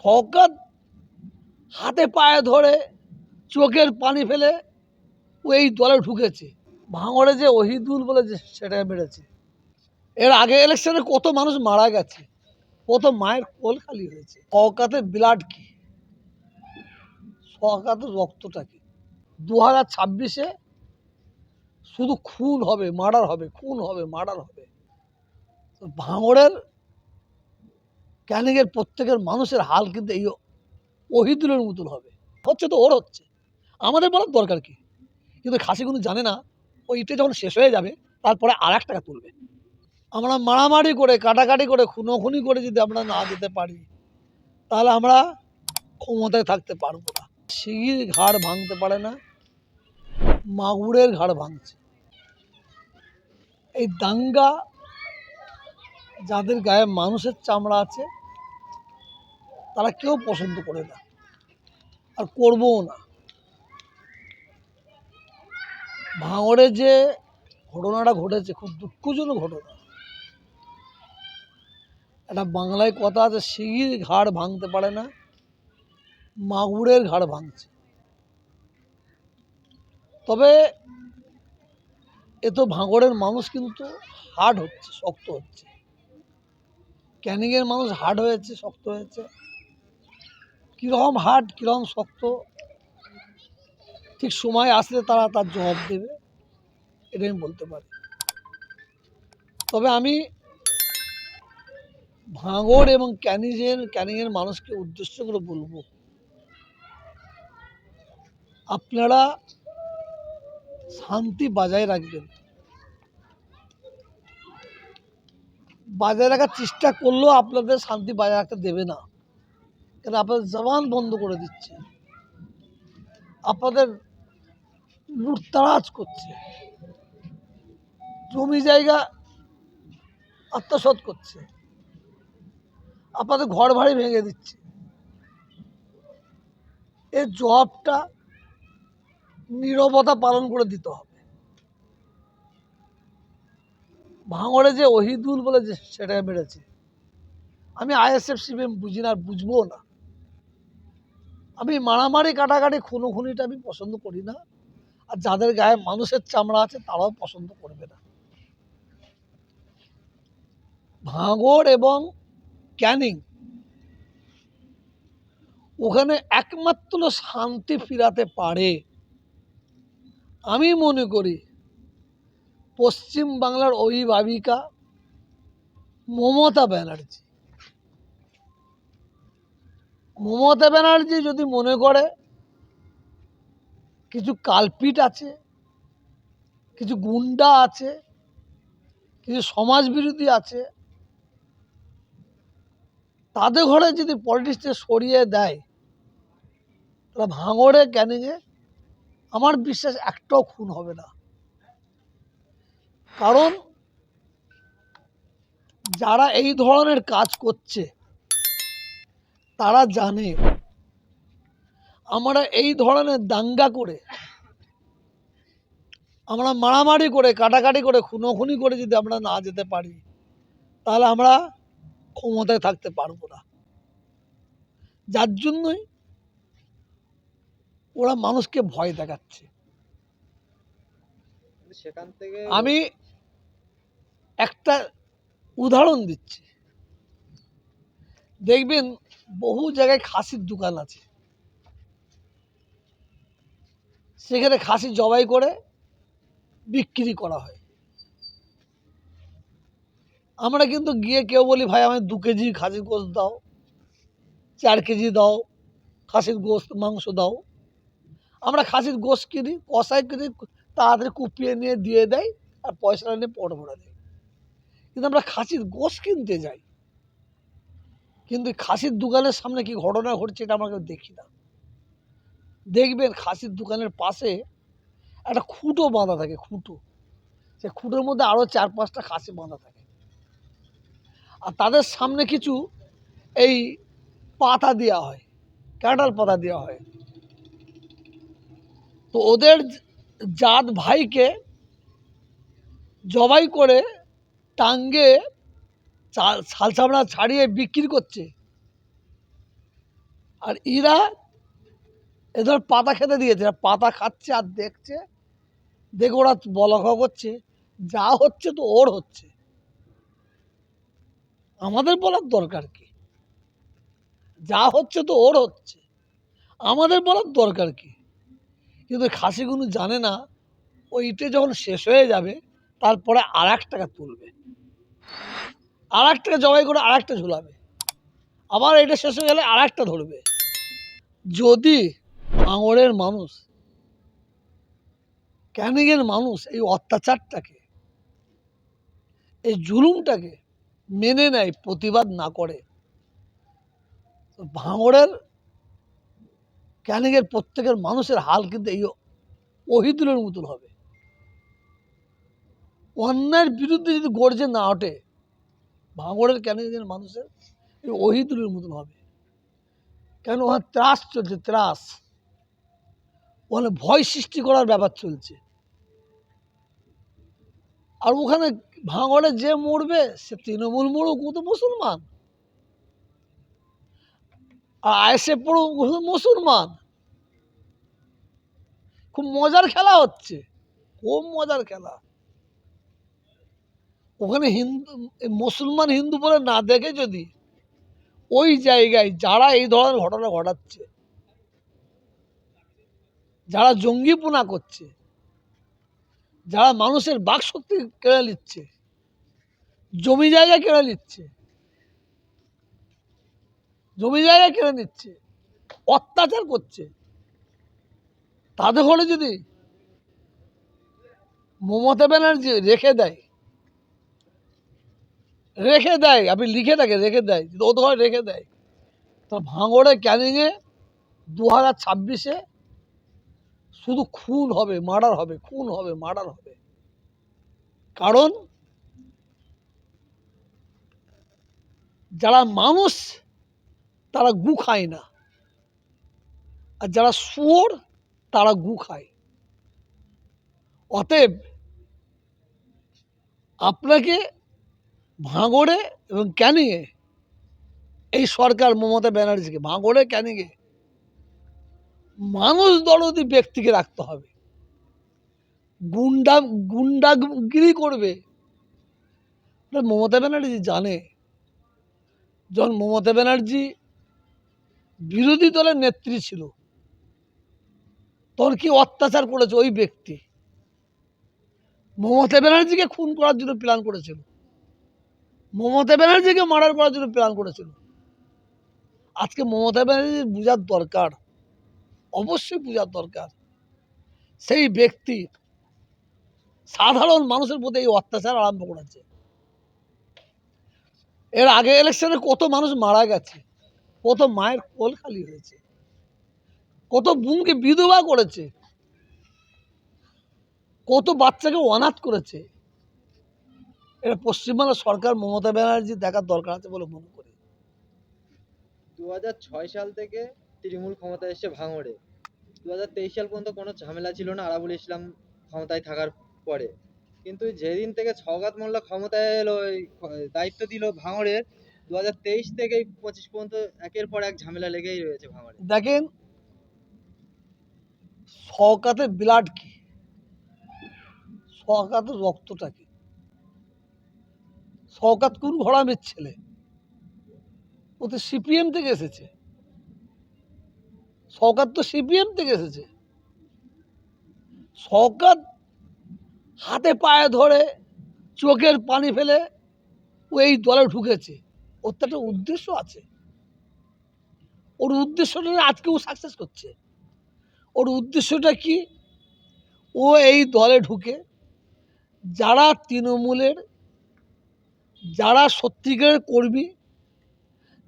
শওকাত হাতে পায়ে ধরে চোখের পানি ফেলে ওই দলে ঢুকেছে। ভাঙড়ে যে ওহিদুল বলে যে সেটাকে মেরেছে। এর আগে ইলেকশনে কত মানুষ মারা গেছে, কত মায়ের কোল খালি হয়েছে। শওকাতের ব্লাড কি? শওকাতের রক্তটা কি? দু হাজার ছাব্বিশে শুধু খুন হবে, মার্ডার হবে, খুন হবে, মার্ডার হবে। ভাঙড়ের ক্যানিংয়ের প্রত্যেকের মানুষের হাল কিন্তু এই ওহিদুলের মতন হবে। হচ্ছে তো ওর হচ্ছে। আমাদের বলার দরকার কি? কিন্তু খাসি কিন্তু জানে না, ওই ইটে যখন শেষ হয়ে যাবে, তারপরে আর এক টাকা তুলবে। আমরা মারামারি করে, কাটাকাটি করে, খুনোখুনি করে যদি আমরা না যেতে পারি, তাহলে আমরা ক্ষমতায় থাকতে পারব না। শিগির ঘাড় ভাঙতে পারে না, মাগুরের ঘাড় ভাঙছে। এই দাঙ্গা যাদের গায়ে মানুষের চামড়া আছে তারা কেউ পছন্দ করে না। আর করবও না। ভাঙড়ে যে ঘটনাটা ঘটেছে, খুব দুঃখজনক ঘটনা। একটা বাংলায় কথা আছে শিগির ঘাড় ভাঙতে পারে না, মাগুরের ঘাড় ভাঙছে। তবে এ তো ভাঙড়ের মানুষ কিন্তু হার্ড হচ্ছে, শক্ত হচ্ছে। ক্যানিংয়ের মানুষ হার্ড হয়েছে, শক্ত হয়েছে। কীরকম হার্ড কীরকম শক্ত, ঠিক সময় আসলে তারা তার জবাব দেবে এটা আমি বলতে পারি। তবে আমি ভাঙড় এবং ক্যানিজের ক্যানিংয়ের মানুষকে উদ্দেশ্য করে বলব, আপনারা শান্তি বজায় রাখবেন। বজায় রাখার চেষ্টা করলেও আপনাদের শান্তি বজায় রাখতে দেবে না। কেন আপনাদের জবান বন্ধ করে দিচ্ছে। আপনাদের লুটতারাজ করছে। জমি জায়গা আত্মসাৎ করছে। আপনাদের ঘর বাড়ি ভেঙে দিচ্ছে। এর জবাবটা নীরবতা পালন করে দিতে হবে। ভাঙড়ে যে ওহিদুল বলে যে সেটাকে মেরেছে। আমি আইএসএফ সিপিএম বুঝি না, আর বুঝব না। আমি মারামারি কাটাকাটি খুনোখুনিটা আমি পছন্দ করি না। আর যাদের গায়ে মানুষের চামড়া আছে, তারাও পছন্দ করবে না। ভাঙড় এবং ক্যানিং ওখানে একমাত্র শান্তি ফিরাতে পারে। আমি মনে করি পশ্চিম বাংলার অভিভাবিকা মমতা ব্যানার্জি। মমতা ব্যানার্জি যদি মনে করে কিছু কালপিট আছে, কিছু গুন্ডা আছে, কিছু সমাজ বিরোধী আছে, তাদের ঘরে যদি পলিটিক্সে সরিয়ে দেয়, তাহলে ভাঙড়ে ক্যানিংয়ে আমার বিশ্বাস একটাও খুন হবে না। কারণ যারা এই ধরনের কাজ করছে তারা জানে। আমরা এই ধরনের দাঙ্গা করে আমরা মারামারি করে কাটাকাটি করে খুনোখুনি করে যদি আমরা না যেতে পারি তাহলে আমরা ক্ষমতায় থাকতে পারব না। যার জন্যই ওরা মানুষকে ভয় দেখাচ্ছে। সেখান থেকে আমি একটা উদাহরণ দিচ্ছি। দেখবেন বহু জায়গায় খাসির দোকান আছে। সেখানে খাসি জবাই করে, বিক্রি করা হয়। আমরা কিন্তু গিয়ে কেউ বলি, ভাই, আমায় দু কেজি খাসির গোস্ত দাও, চার কেজি দাও, খাসির গোস্ত মাংস দাও। আমরা খাসির গোস্ত কিনি কষাই কিনি, তাড়াতাড়ি কুপিয়ে নিয়ে দিয়ে দেয়, আর পয়সাটা নিয়ে পট ভরে দেয় কিন্তু আমরা খাসির গোশ কিনতে যাই। কিন্তু খাসির দোকানের সামনে কি ঘটনা ঘটছে এটা আমরা কেউ দেখি না। দেখবেন খাসির দোকানের পাশে একটা খুঁটো বাঁধা থাকে, খুঁটো। সে খুঁটোর মধ্যে আরও চার পাঁচটা খাসি বাঁধা থাকে। আর তাদের সামনে কিছু এই পাতা দেওয়া হয়, ক্যাটাল পাতা দেওয়া হয়। তো ওদের জাত ভাইকে জবাই করে টাঙ্গে ছাল চামড়া ছাড়িয়ে বিক্রি করছে। আর এরা এদের পাতা খেতে দিয়েছে। পাতা খাচ্ছে আর দেখছে, দেখে ওরা বলা খাওয়া করছে, যা হচ্ছে তো ওর হচ্ছে। আমাদের বলার দরকার কি? যা হচ্ছে তো ওর হচ্ছে। আমাদের বলার দরকার কি? কিন্তু খাসিগুলো জানে না, ওইটে যখন শেষ হয়ে যাবে, তারপরে আর এক টাকা তুলবে। আর একটাকে জবাই করে আর একটা ঝুলাবে। আবার এটা শেষ হয়ে গেলে আর একটা ধরবে। যদি ভাঙড়ের মানুষ ক্যানিংয়ের মানুষ এই অত্যাচারটাকে, এই জুলুমটাকে মেনে নেয়, প্রতিবাদ না করে ভাঙড়ের ক্যানিংয়ের প্রত্যেকের মানুষের হাল কিন্তু এই অহিদুলের মতন হবে। অন্যায়ের বিরুদ্ধে যদি গর্জে না ওঠে ভাঙড়ের ক্যানিংয়ের মানুষের এই অহিদুলের মতন হবে? কেন ওখানে ত্রাস চলছে, ত্রাস? ওখানে ভয় সৃষ্টি করার ব্যাপার চলছে। আর ওখানে ভাঙড়ে যে মরবে, সে তৃণমূল মরুক, ও তো মুসলমান। আর আইসে পড়ুক, ও মুসলমান। খুব মজার খেলা হচ্ছে। খুব মজার খেলা। ওখানে হিন্দু, মুসলমান হিন্দু বলে না দেখে যদি, ওই জায়গায় যারা এই ধরনের ঘটনা ঘটাচ্ছে, যারা জঙ্গিপনা করছে, যারা মানুষের বাকশক্তি কেড়ে নিচ্ছে, জমি জায়গা কেড়ে নিচ্ছে, জমি জায়গা কেড়ে নিচ্ছে, অত্যাচার করছে, তাদের ঘরে যদি মমতা ব্যানার্জি রেখে দেয় রেখে দেয়, আপনি লিখে থাকে, রেখে দেয় যদি ঘরে রেখে দেয়। তো ভাঙড়ে, ক্যানিংয়ে দু হাজার ছাব্বিশে শুধু খুন হবে, মার্ডার হবে, খুন হবে, মার্ডার হবে। কারণ যারা মানুষ, তারা গু খায় না। আর যারা শুয়োর, তারা গু খায়। অতএব আপনাকে ভাঙড়ে এবং ক্যানিংয়ে। এই সরকার মমতা ব্যানার্জিকে ভাঙড়ে, ক্যানিংয়ে। মানুষ দরদি ব্যক্তিকে রাখতে হবে। গুন্ডা, গুন্ডাগিরি করবে। মমতা ব্যানার্জি জানে। যখন মমতা ব্যানার্জি বিরোধী দলের নেত্রী ছিল, তখন কি অত্যাচার করেছে ওই ব্যক্তি? মমতা ব্যানার্জিকে খুন করার জন্য প্ল্যান করেছিল। মমতা ব্যানার্জিকে মার্ডার করার জন্য প্ল্যান করেছিল। আজকে মমতা ব্যানার্জি বোঝার দরকার, অবশ্যই বোঝার দরকার। সেই ব্যক্তি সাধারণ মানুষের প্রতি এই অত্যাচার আরম্ভ করেছে। এর আগে ইলেকশনে কত মানুষ মারা গেছে, কত মায়ের কোল খালি হয়েছে, কত বোনকে বিধবা করেছে, কত বাচ্চাকে অনাথ করেছে। এটা পশ্চিমবাংলার সরকার মমতা ব্যানার্জি দেখার দরকার আছে বলে মনে করি। দু হাজার ছয় সাল থেকে তৃণমূল ক্ষমতায় এসে ভাঙড়ে। দু হাজার তেইশ সাল পর্যন্ত কোনো ঝামেলা ছিল না আরাবুল ইসলাম ক্ষমতায় থাকার পরে। কিন্তু যেদিন থেকে ছগাত মোল্লা ক্ষমতায় এলো দায়িত্ব দিল ভাঙড়ের দু হাজার তেইশ থেকে পঁচিশ পর্যন্ত একের পর এক ঝামেলা লেগেই রয়েছে ভাঙড়ে। দেখেন শওকাতের ব্লাড কি? শওকাতের রক্তটা কি? শওকাত কোন ঘোড়ামের ছেলে। ও তো সিপিএম থেকে এসেছে। শওকাত তো সিপিএম থেকে এসেছে। শওকাত হাতে পায়ে ধরে চোখের পানি ফেলে ও এই দলে ঢুকেছে। ওর তো একটা উদ্দেশ্য আছে। ওর উদ্দেশ্যটা আজকেও সাকসেস করছে। ওর উদ্দেশ্যটা কি? ও এই দলে ঢুকে যারা তৃণমূলের যারা সত্যিকারের কর্মী,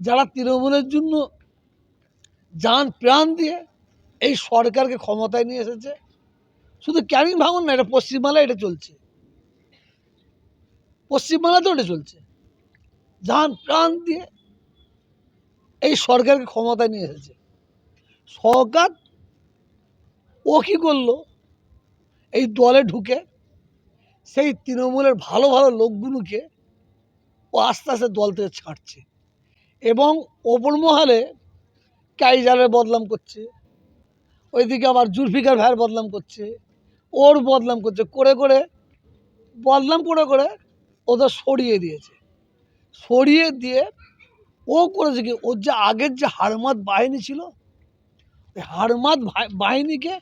যারা তৃণমূলের জন্য যান প্রাণ দিয়ে এই সরকারকে ক্ষমতায় নিয়ে এসেছে, শুধু ক্যানিং ভাঙন না, এটা পশ্চিমবাংলায় এটা চলছে। পশ্চিমবাংলাতেও এটা চলছে। যান প্রাণ দিয়ে এই সরকারকে ক্ষমতায় নিয়ে এসেছে। সরকার ও কী করল? এই দলে ঢুকে সেই তৃণমূলের ভালো ভালো লোকগুলোকে ও আস্তে আস্তে দল থেকে ছাড়ছে। এবং ওপর মহলে কাইজারের বদনাম করছে। ওইদিকে আবার জুলফিকার ভাইয়ের বদনাম করছে। ওর বদনাম করছে। করে করে বদনাম করে করে ওদের সরিয়ে দিয়েছে। সরিয়ে দিয়ে ও করেছে কি? ওর যে আগের যে হারমাত বাহিনী ছিল, ওই হারমাত বাহিনীকে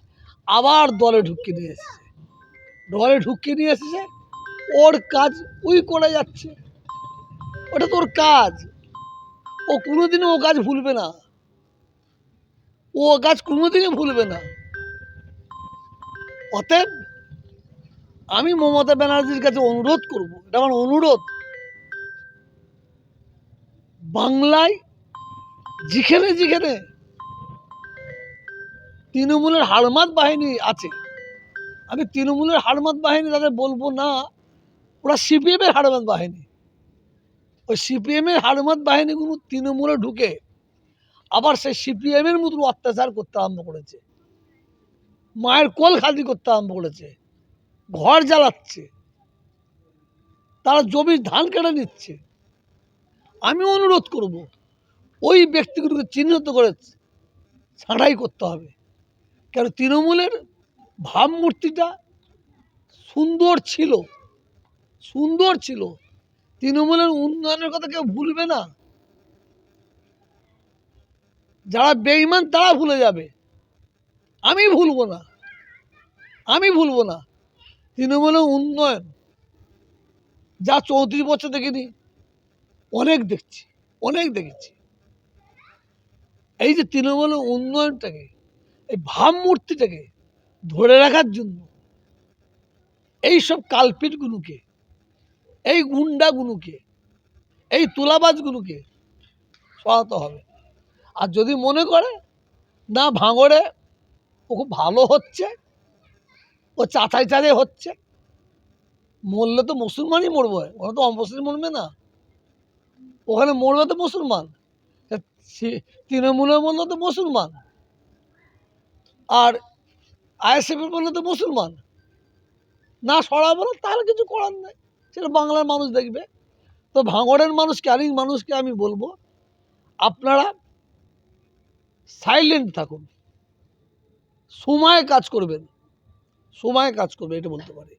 আবার দলে ঢুকিয়ে নিয়ে এসেছে। দলে ঢুকিয়ে নিয়ে এসেছে। ওর কাজ ওই করে যাচ্ছে। ওটা তোর কাজ। ও কোনোদিনও ও কাজ ভুলবে না। ও কাজ কোনোদিনই ভুলবে না। অতএব আমি মমতা ব্যানার্জির কাছে অনুরোধ করব, এটা আমার অনুরোধ। বাংলায় যেখানে যেখানে তৃণমূলের হারমাত বাহিনী আছে আমি তৃণমূলের হারমাত বাহিনী তাদের বলব না, ওরা সিপিএমের হারমাত বাহিনী। ওই সিপিএমের হারমাত বাহিনীগুলো তৃণমূলে ঢুকে আবার সেই সিপিএমের মতো অত্যাচার করতে আরম্ভ করেছে। মায়ের কোল খালি করতে আরম্ভ করেছে। ঘর জ্বালাচ্ছে। তারা জমির ধান কেটে নিচ্ছে। আমি অনুরোধ করব, ওই ব্যক্তিগুলোকে চিহ্নিত করে ছাঁটাই করতে হবে। কেন তৃণমূলের ভাবমূর্তিটা সুন্দর ছিল সুন্দর ছিল। তৃণমূলের উন্নয়নের কথা কেউ ভুলবে না। যারা বেইমান তারা ভুলে যাবে। আমি ভুলবো না। আমি ভুলবো না। তৃণমূলের উন্নয়ন, যা চৌত্রিশ বছর দেখিনি, অনেক দেখছি, অনেক দেখেছি। এই যে তৃণমূলের উন্নয়নটাকে, এই ভাবমূর্তিটাকে ধরে রাখার জন্য এই সব কালপিটগুলোকে এই গুন্ডাগুলোকে, এই তুলাবাজগুলোকে সরাতে হবে। আর যদি মনে করে, না, ভাঙড়ে ও খুব ভালো হচ্ছে, ও চাচাই চাচাই হচ্ছে, মরলে তো মুসলমানই মরবে, ওরা তো অমুসলিম মরবে না। ওখানে মরবে তো মুসলমান তৃণমূলের বললে তো মুসলমান, আর আইএসএফের বললে তো মুসলমান। না সরাবো না, তাহলে কিছু করার নেই। সেটা বাংলার মানুষ দেখবে। তো ভাঙড়ের মানুষ ক্যারিং মানুষকে আমি বলব, আপনারা সাইলেন্ট থাকুন। সময় কাজ করবেন। সময় কাজ করবে এটা বলতে পারি।